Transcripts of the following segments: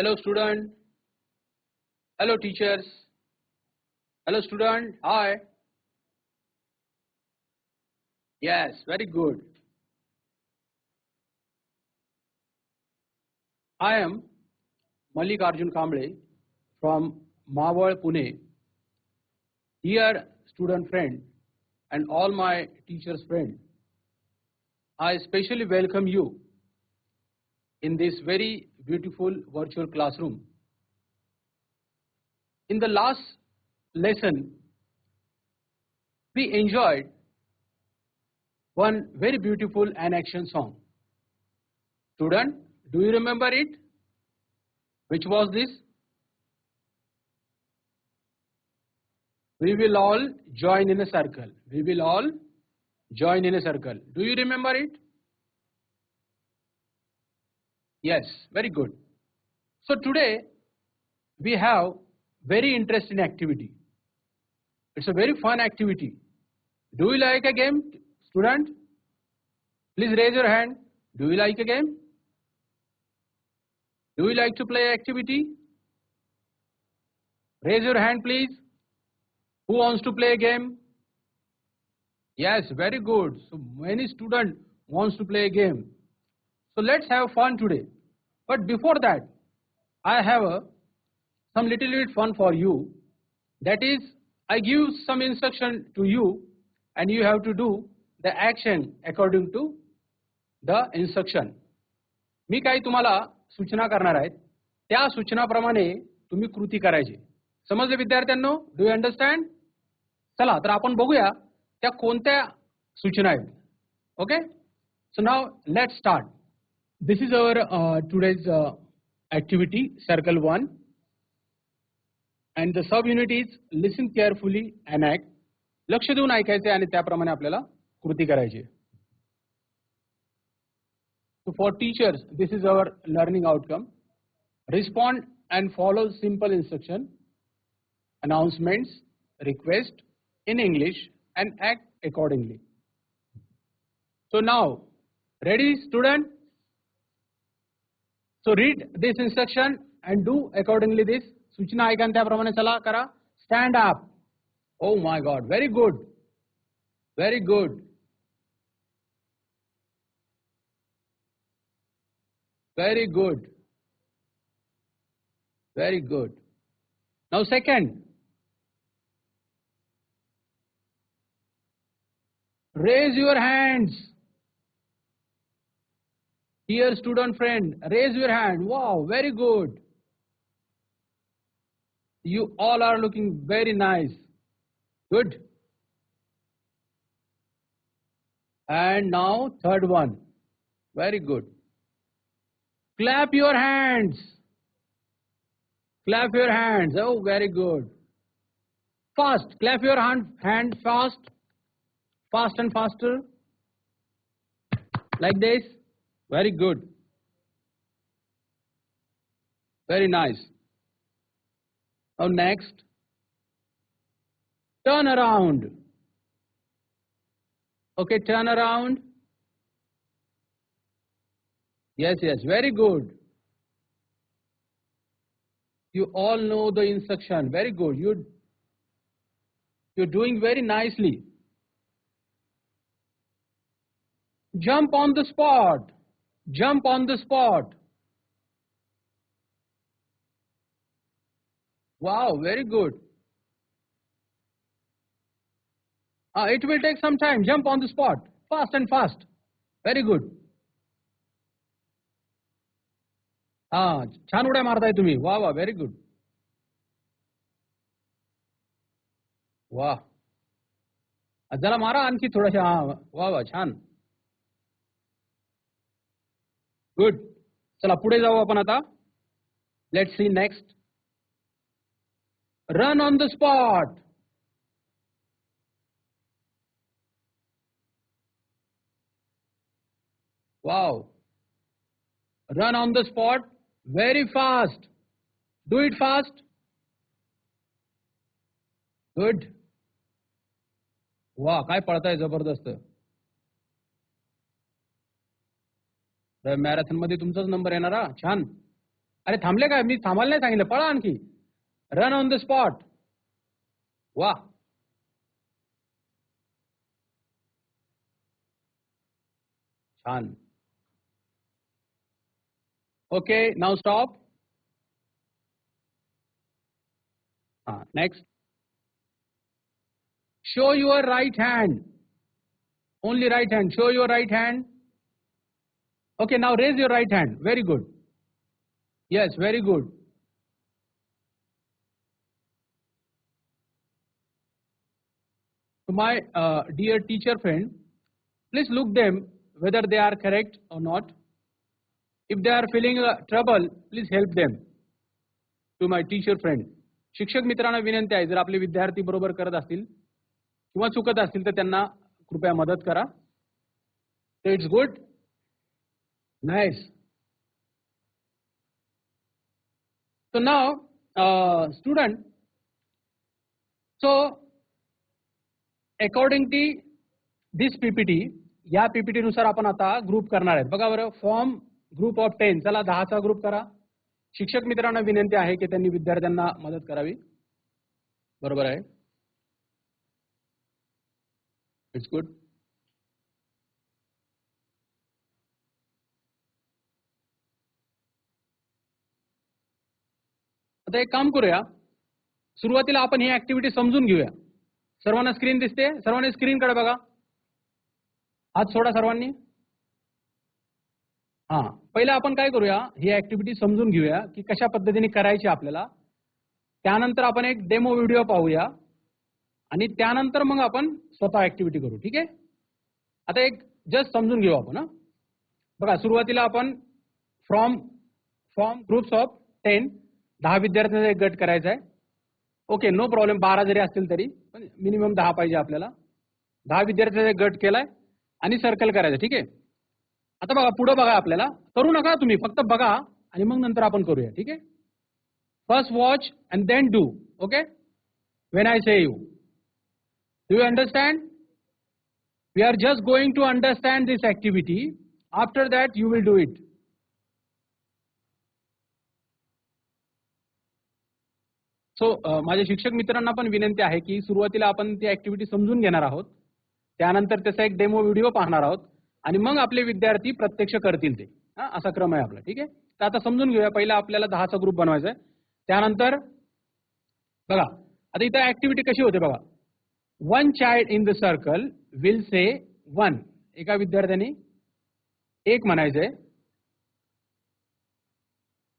Hello, student. Hello, teachers. Hello, student. Hi. Yes, very good. I am Malik Arjun Kamble from Mawal, Pune. Dear student friend and all my teachers friend, I especially welcome you in this very beautiful virtual classroom. In the last lesson, we enjoyed one very beautiful and action song. Student, do you remember it? Which was this? We will all join in a circle. We will all join in a circle. Do you remember it? Yes, very good. So today we have very interesting activity. It's a very fun activity. Do you like a game, student? Please raise your hand. Do you like a game? Do you like to play activity? Raise your hand, please. Who wants to play a game? Yes, very good. So many student wants to play a game. So let's have fun today. But before that, I have a, some little bit fun for you. That is, I give some instruction to you and you have to do the action according to the instruction. मी काही तुम्हाला सूचना करणार आहेत त्या सूचनाप्रमाणे तुम्ही कृती करायची समजले विद्यार्थ्यांनो डू यू अंडरस्टँड चला तर आपण बघूया त्या कोणत्या सूचना आहेत okay so now let start this is our today's activity circle one and the sub unit is listen carefully and act लक्ष देऊन ऐकायचे आणि त्याप्रमाणे आपल्याला कृती करायची So for teachers, this is our learning outcome. Respond and follow simple instruction, announcements, request in English and act accordingly. So now, ready student? So read this instruction and do accordingly this. सूचना ऐका आणि त्याप्रमाणे चला करा stand up oh my god very good very good Very good. Very good. Now second. Raise your hands. Dear student friend, raise your hand. Wow, very good. You all are looking very nice. Good. And now third one. Very good. Clap your hands. Clap your hands. Oh, very good. Fast. Clap your hand, hand fast. Fast and faster. Like this. Very good. Very nice. Now next. Turn around. Okay, turn around. Yes, yes, very good. You all know the instruction. Very good. You, you're doing very nicely. Jump on the spot. Jump on the spot. Wow, very good. Uh, it will take some time. Jump on the spot. Fast and fast. Very good. हा छान उड्या मारताय तुम्ही वा वा very good वा जरा मारा आणखी थोडाशा हा वा वा छान गुड चला पुढे जाऊ आपण आता. Let see next run on the spot wow run on the spot very fast do it fast good वा काय पळताय जबरदस्त. मॅरेथॉनमध्ये तुमचाच नंबर येणार हा? छान. अरे थांबले काय? मी थांबायला नाही सांगितलं. पळा आणखी. रन ऑन द स्पॉट वा छान. ओके नाव स्टॉप हा next show your right hand. Only right hand. Show your right hand. Okay now raise your right hand very good yes very good to my uh, dear teacher friend please look them whether they are correct or not if they are feeling uh, trouble please help them to my teacher friend शिक्षक मित्रांना विनंती आहे जर आपले विद्यार्थी बरोबर करत असतील किंवा चुकत असतील तर त्यांना कृपया मदत करा it's good nice. So now uh, student so according to this ppt या पीपीटी नुसार आपण आता ग्रुप करणार आहेत. बघा बरं फॉर्म ग्रुप ऑफ टेन चला दहाचा ग्रुप करा. शिक्षक मित्रांना विनंती आहे की त्यांनी विद्यार्थ्यांना मदत करावी. बरोबर आहे? इट्स गुड आता एक काम करूया. सुरुवातीला आपण ही ऍक्टिव्हिटी समजून घेऊया. सर्वांना स्क्रीन दिसते? सर्वांनी स्क्रीनकडे बघा. हात सोडा सर्वांनी. हा. पहिला आपण काय करूया? ही ऍक्टिव्हिटी समजून घेऊया की कशा पद्धतीने करायची आपल्याला. त्यानंतर आपण एक डेमो व्हिडिओ पाहूया. आणि त्यानंतर मग आपण स्वतः ऍक्टिव्हिटी करू. ठीक आहे? आता एक जस्ट समजून घेऊ आपण बघा सुरुवातीला आपण from from groups of ten दहा विद्यार्थ्यांचा एक गट करायचा आहे ओके नो प्रॉब्लेम बारा जरी असतील तरी पण मिनिमम दहा पाहिजे आपल्याला. दहा विद्यार्थ्यांचा एक गट केलाय आणि सर्कल करायचं ठीक आहे? आता बघा पुढं बघा आपल्याला. करू नका तुम्ही फक्त बघा आणि मग नंतर आपण करूया ठीक आहे? First watch and then do okay when I say you do you understand we are just going to understand this activity after that you will do it so माझ्या शिक्षक मित्रांना पण विनंती आहे की सुरुवातीला आपण ती ऍक्टिव्हिटी समजून घेणार आहोत. त्यानंतर त्याचा एक डेमो व्हिडिओ पाहणार आहोत. आणि मग आपले विद्यार्थी प्रत्यक्ष करतील ते. हा असा क्रम आहे आपला. ठीक आहे? तर आता समजून घेऊया. पहिला आपल्याला दहाचा ग्रुप बनवायचा आहे. त्यानंतर बघा. आता इथं ऍक्टिव्हिटी कशी होते बघा. One child in the circle will say one एका विद्यार्थ्याने एक म्हणायचंय.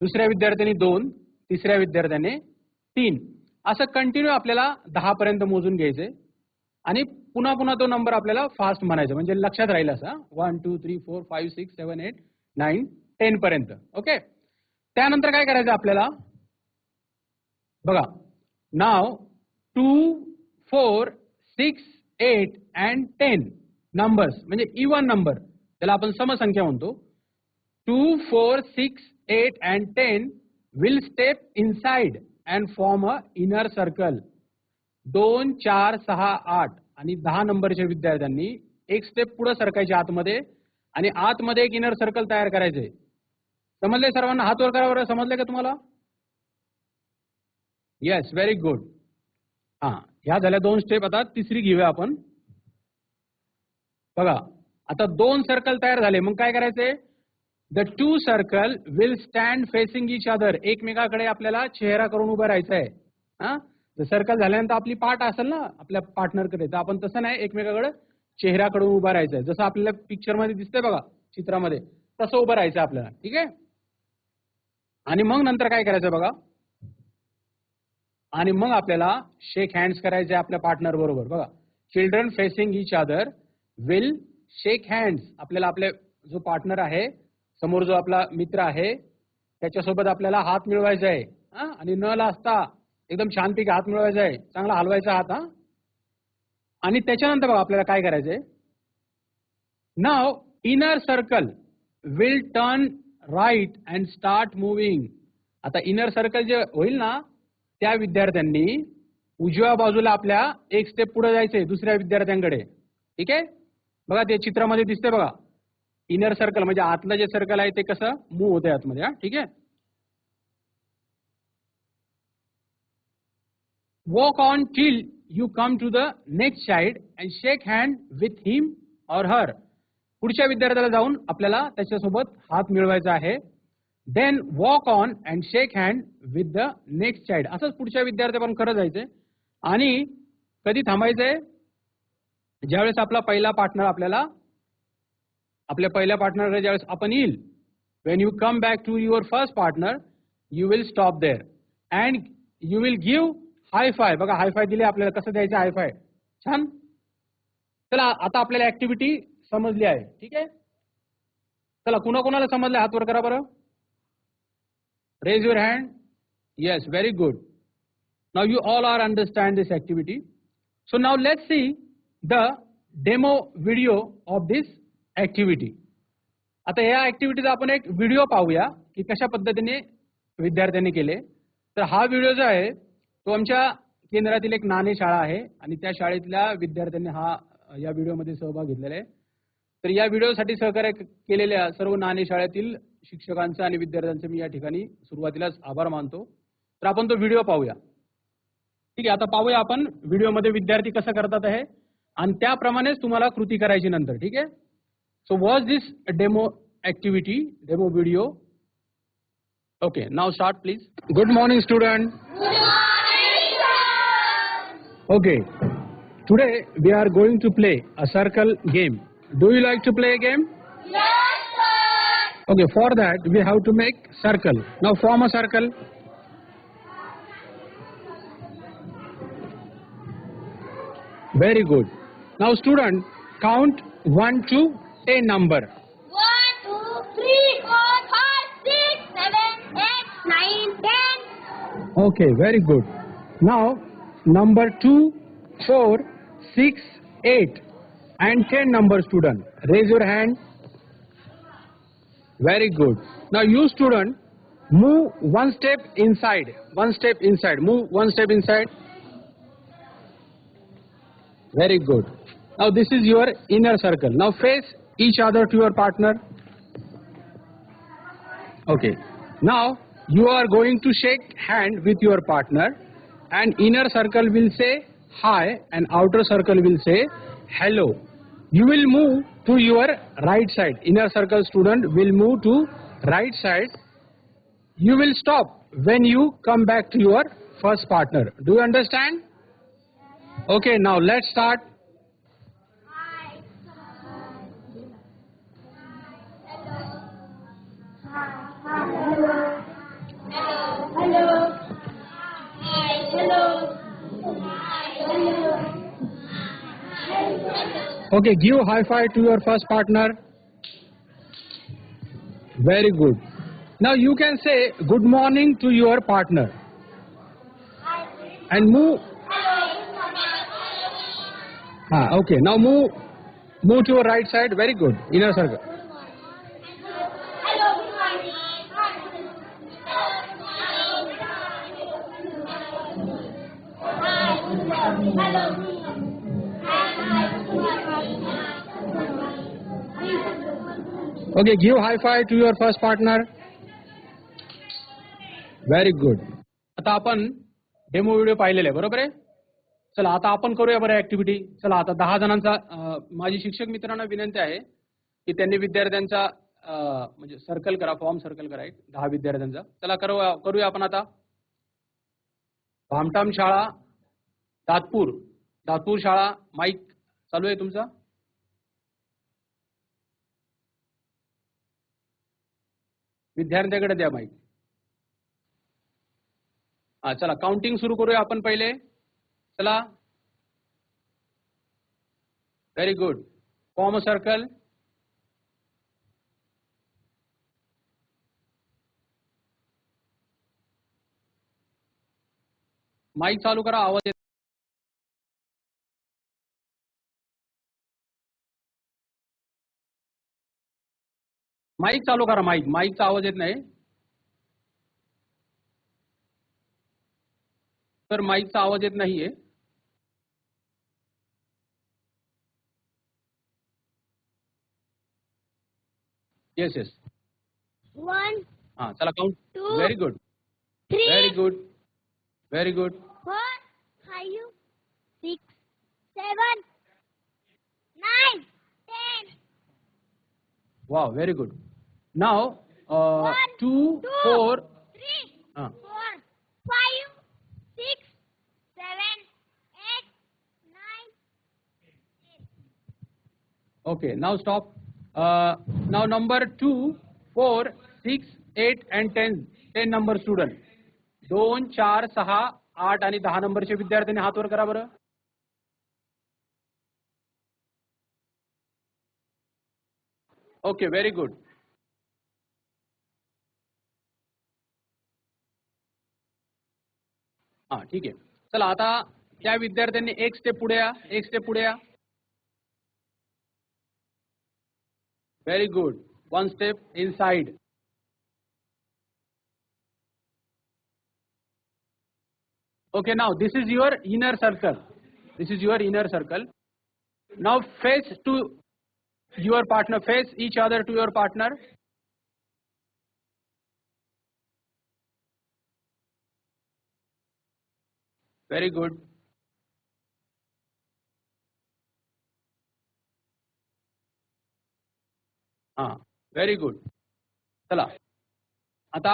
दुसऱ्या विद्यार्थ्याने दोन. तिसऱ्या विद्यार्थ्याने तीन. असं कंटिन्यू आपल्याला दहा पर्यंत मोजून घ्यायचे. आणि पुन्हा पुन्हा तो नंबर आपल्याला फास्ट म्हणायचा. म्हणजे लक्षात राहील असा. One two three four five six seven eight nine ten पर्यंत. ओके त्यानंतर काय करायचं आपल्याला? बघा. Now two four six eight and ten numbers म्हणजे इवन नंबर त्याला आपण समसंख्या म्हणतो. Two four six eight and ten will step inside and form a inner circle दोन चार सहा आठ आणि दहा नंबरच्या विद्यार्थ्यांनी एक स्टेप पुढे सरकायचे आतमध्ये आणि आतमध्ये एक इनर सर्कल तयार करायचे. समजले सर्वांना? हात वर करा बरं. समजले का तुम्हाला? येस व्हेरी गुड हा ह्या झाल्या दोन स्टेप आता तिसरी घेऊया आपण. बघा आता दोन सर्कल तयार झाले. मग काय करायचे? The two circle will stand facing each other एकमेकाकडे आपल्याला चेहरा करून उभं राहायचं आहे हा सर्कल झाल्यानंतर आपली पाठ असेल ना आपल्या पार्टनरकडे तर आपण तसं नाही एकमेकाकडे चेहऱ्याकडून उभं राहायचं आहे जसं आपल्याला पिक्चरमध्ये दिसतंय बघा चित्रामध्ये. तसं उभं राहायचं आपल्याला. ठीक आहे? आणि मग नंतर काय करायचं बघा? आणि मग आपल्याला शेक हँड्स करायचे आपल्या पार्टनर बरोबर. बघा. Children facing each other will shake hands आपल्याला आपले जो पार्टनर आहे समोर जो आपला मित्र आहे त्याच्यासोबत आपल्याला हात मिळवायचा आहे हा? आणि न लाजता एकदम छानपैकी हात मिळवायचा आहे चांगला हलवायचा हात हा? आणि त्याच्यानंतर बघा आपल्याला काय करायचंय नाव inner circle will turn right and start moving आता इनर सर्कल जे होईल ना त्या विद्यार्थ्यांनी उजव्या बाजूला आपल्या एक स्टेप पुढे जायचंय दुसऱ्या विद्यार्थ्यांकडे. ठीक आहे? बघा ते चित्रामध्ये दिसतंय बघा. इनर सर्कल म्हणजे आतलं जे सर्कल आहे ते कसं? मूव्ह होतंय आतमध्ये हा? ठीक आहे? Walk on till you come to the next side and shake hand with him or her पुढच्या विद्यार्थ्याला जाऊन आपल्याला त्याच्यासोबत हात मिळवायचा आहे. Then walk on and shake hand with the next child असंच पुढच्या विद्यार्थी पण खरं जायचंय. आणि कधी थांबायचंय? ज्यावेळेस आपला पहिला पार्टनर आपल्याला आपल्या पहिल्या पार्टनरकडे ज्यावेळेस आपण येईल when you come back to your first partner you will stop there and you will give high five बघा हाय फाय दिले आपल्याला कसं द्यायचं हाय फाय छान. चला आता आपल्याला ऍक्टिव्हिटी समजली आहे. ठीक आहे? चला कुणा कुणाला समजलं? हात वर करा बरं. Raise your hand yes very good now you all are understand this activity so now let see the demo video of this activity आता या ऍक्टिव्हिटीचा आपण एक व्हिडिओ पाहूया की कशा पद्धतीने विद्यार्थ्यांनी केले. तर हा व्हिडिओ जो आहे तो आमच्या केंद्रातील एक नाणे शाळा आहे आणि त्या शाळेतल्या विद्यार्थ्यांनी हा या व्हिडिओमध्ये सहभाग घेतलेला आहे. तर या व्हिडिओसाठी सहकार्य केलेल्या सर्व नाणे शाळेतील शिक्षकांचं आणि विद्यार्थ्यांचं मी या ठिकाणी सुरुवातीलाच आभार मानतो. तर आपण तो व्हिडिओ पाहूया. ठीक आहे आता पाहूया आपण व्हिडिओमध्ये विद्यार्थी कसं करतात आहे. आणि त्याप्रमाणेच तुम्हाला कृती करायची नंतर ठीक आहे? So was this a demo activity, demo video? Okay, now start please. Good morning student. Good morning sir. Okay, today we are going to play a circle game. Do you like to play a game? Yes sir. Okay, for that we have to make circle. Now form a circle. Very good. Now student, count 1 to 10 number. One, two, three, four, five, six, seven, eight, nine, ten. Okay, very good. Now number 2, 4, 6, 8 and 10 number student. Raise your hand. Very good. Now you student move one step inside. One step inside. Move one step inside. Very good. Now this is your inner circle. Now face each other to your partner. Okay. Now you are going to shake hand with your partner and inner circle will say hi and outer circle will say hello. You will move to your right side. Inner circle student will move to right side. You will stop when you come back to your first partner. Do you understand? Okay, now let's start. Okay, give high five to your first partner. Very good. Now you can say good morning to your partner and move. Ah, okay, now move move to your right side. Very good. Inner circle. Hello. Okay, give high five to your first partner. Very good आता आपण demo video पाहिलेला आहे बरोबर आहे? चला आता आपण करूया बरं ऍक्टिव्हिटी चला आता दहा जणांचा माझी शिक्षक मित्रांना विनंती आहे की त्यांनी विद्यार्थ्यांचा म्हणजे सर्कल करा फॉर्म सर्कल करा एक दहा विद्यार्थ्यांचा. चला करूया करूया आपण आता. भामटाम शाळा दातपूर. दातपूर शाळा माईक चालू आहे तुमचा? विद्यार्थ्याकडे द्या माहिती हा चला काउंटिंग सुरू करूया आपण पहिले. चला. Very good form a circle mic चालू करा आवाज माईक चालू करा माईक. माईकचा आवाज येत नाही. तर माईकचा आवाज येत नाहीये. येस येस One, हा चला count. Very good very good very good four, six, seven, nine, ten. Wow, very good. Now, uh, One, two, two, four. three, Uh, four, five, six, seven, eight, nine, okay, now stop. Uh, now number two, four, six, eight, and ten. Ten number student. दोन चार सहा आठ आणि दहा नंबरचे विद्यार्थ्यांनी हात वर करा बरं ओके व्हेरी गुड हाँ ठीक है। चल आता, क्या विद्या एक स्टेप पुढ़ा एक step पुढ़ा very good one step inside okay now this is your inner circle this is your inner circle now face to your partner face each other to your partner Very good. हा very good चला. आता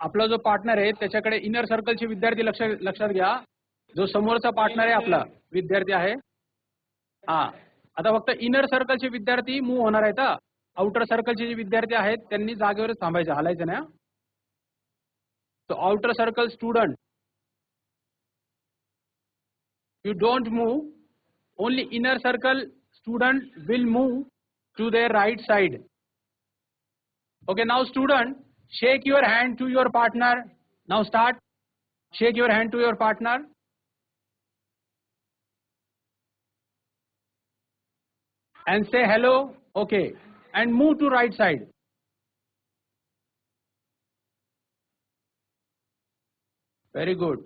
आपला जो partner आहे त्याच्याकडे inner सर्कलचे विद्यार्थी लक्ष लक्षात घ्या. जो समोरचा पार्टनर आहे आपला विद्यार्थी आहे. हा आता फक्त इनर सर्कलचे विद्यार्थी मूव्ह होणार आहेत आउटर सर्कलचे जे विद्यार्थी आहेत त्यांनी जागेवरच थांबायचं हलायचं ना so outer circle student you don't move. Only inner circle student will move to their right side. Okay now student shake your hand to your partner. Now start. Shake your hand to your partner. And say hello. Okay. And move to right side. Very good.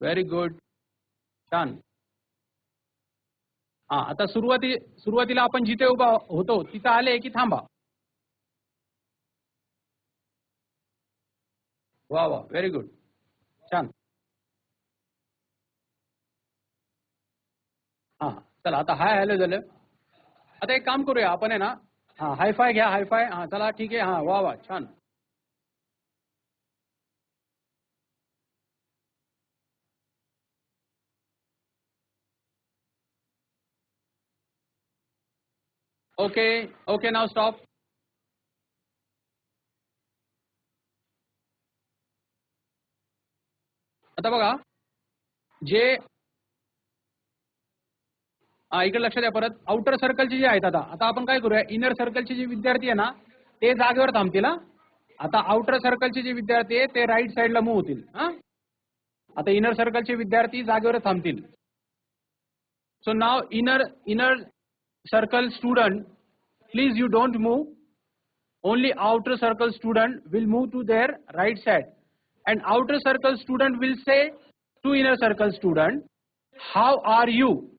Very good छान हा आता सुरुवाती सुरुवातीला आपण जिथे उभा होतो तिथं आले की थांबा. वा वा व्हेरी गुड छान. हा चला आता हाय हॅलो झालं. आता एक काम करूया आपण आहे ना हा हायफाय घ्या हायफाय हा चला ठीक आहे हा वा वा छान. ओके ओके नाव स्टॉप आता बघा. जे इकडे लक्ष द्या परत. आउटर सर्कलचे जे आहेत आता आता आपण काय करूया? इनर सर्कलचे जे विद्यार्थी आहे ना ते जागेवर थांबतील हा. आता आउटर सर्कलचे जे विद्यार्थी आहे ते राईट साईडला मूव्ह होतील हा. आता इनर सर्कलचे विद्यार्थी जागेवर थांबतील. So now inner inner circle student, please you don't move. Only outer circle student will move to their right side. And outer circle student will say to inner circle student, how are you?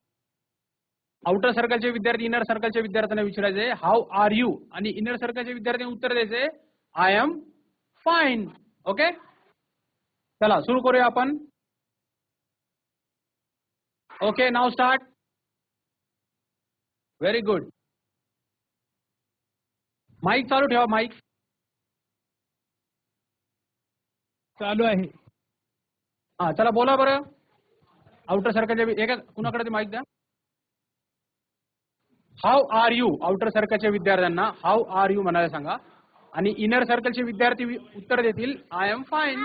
Outer सर्कलचे विद्यार्थी inner सर्कलच्या विद्यार्थ्यांना विचारायचे how are you आणि inner सर्कलच्या विद्यार्थ्यांनी उत्तर द्यायचे I am fine okay चला सुरू करूया आपण okay now start very good mic चालू ठेवा माईक चालू आहे. हा चला बोला बरं. आउटर सर्कलच्या एका कुणाकडे माईक द्या? हाऊ आर यू आउटर सर्कलच्या विद्यार्थ्यांना हाऊ आर यू म्हणायला सांगा. आणि इनर सर्कलचे विद्यार्थी उत्तर देतील I am fine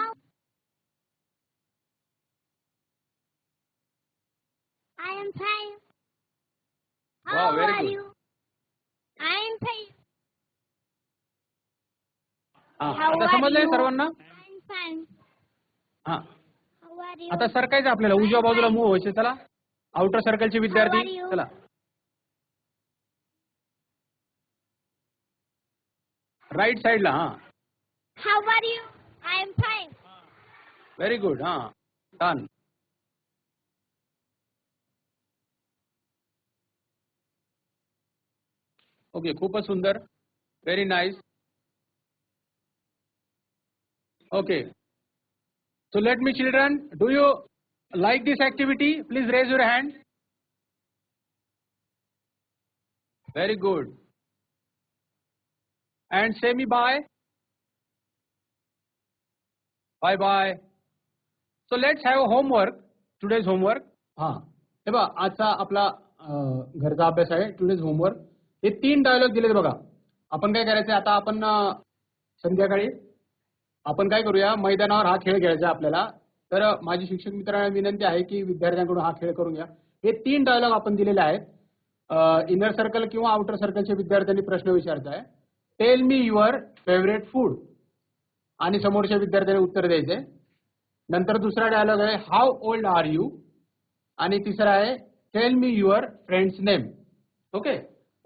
I am fine. Wow, How very are good. you? I am fine. हा How आता are समजलंय? सर्वांना. हा How are you? आता सरकायचं आपल्याला उजव्या बाजूला मूव्ह व्हायचे चला आउटर सर्कलचे विद्यार्थी? चला राईट साईडला हा How are you? I am fine. Very good हा छान ओके खूपच सुंदर very nice okay so let me children do you like this activity please raise your hand very good and say me bye bye bye so let's have homework today's homework हा हे बघा आजचा आपला घरचा अभ्यास आहे टुडेज होमवर्क हे तीन डायलॉग दिलेत बघा. आपण काय करायचं आता आपण संध्याकाळी आपण काय करूया? मैदानावर हा खेळ खेळायचा आपल्याला. तर माझी शिक्षक मित्रांना विनंती आहे की विद्यार्थ्यांकडून हा खेळ करून घ्या. हे तीन डायलॉग आपण दिलेले आहेत. इनर सर्कल किंवा आउटर सर्कलच्या विद्यार्थ्यांनी प्रश्न विचारायचा आहे tell me your favourite food आणि समोरच्या विद्यार्थ्यांनी उत्तर द्यायचंय. नंतर दुसरा डायलॉग आहे हाऊ ओल्ड आर यू आणि तिसरा आहे tell me your friend's name okay?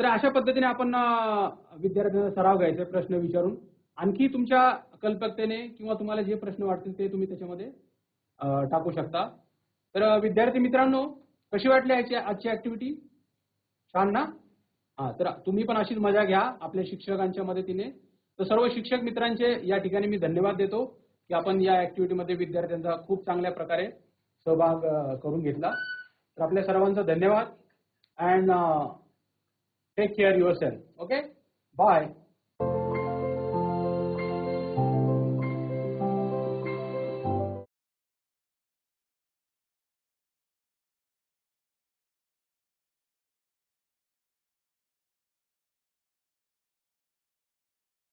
तर अशा पद्धतीने आपण विद्यार्थ्यांचा विद्यार्थ्यांना सराव घ्यायचा प्रश्न विचारून. आणखी तुमच्या कल्पकतेने किंवा तुम्हाला जे प्रश्न वाटतील ते तुम्ही त्याच्यामध्ये टाकू शकता. तर विद्यार्थी मित्रांनो कशी वाटली याची आजची ऍक्टिव्हिटी छान ना? हा तर तुम्ही पण अशीच मजा घ्या आपल्या शिक्षकांच्या मदतीने. तर सर्व शिक्षक मित्रांचे या ठिकाणी मी धन्यवाद देतो की आपण या ऍक्टिव्हिटीमध्ये विद्यार्थ्यांचा खूप चांगल्या प्रकारे सहभाग करून घेतला. तर आपल्या सर्वांचा धन्यवाद. And take care yourself okay bye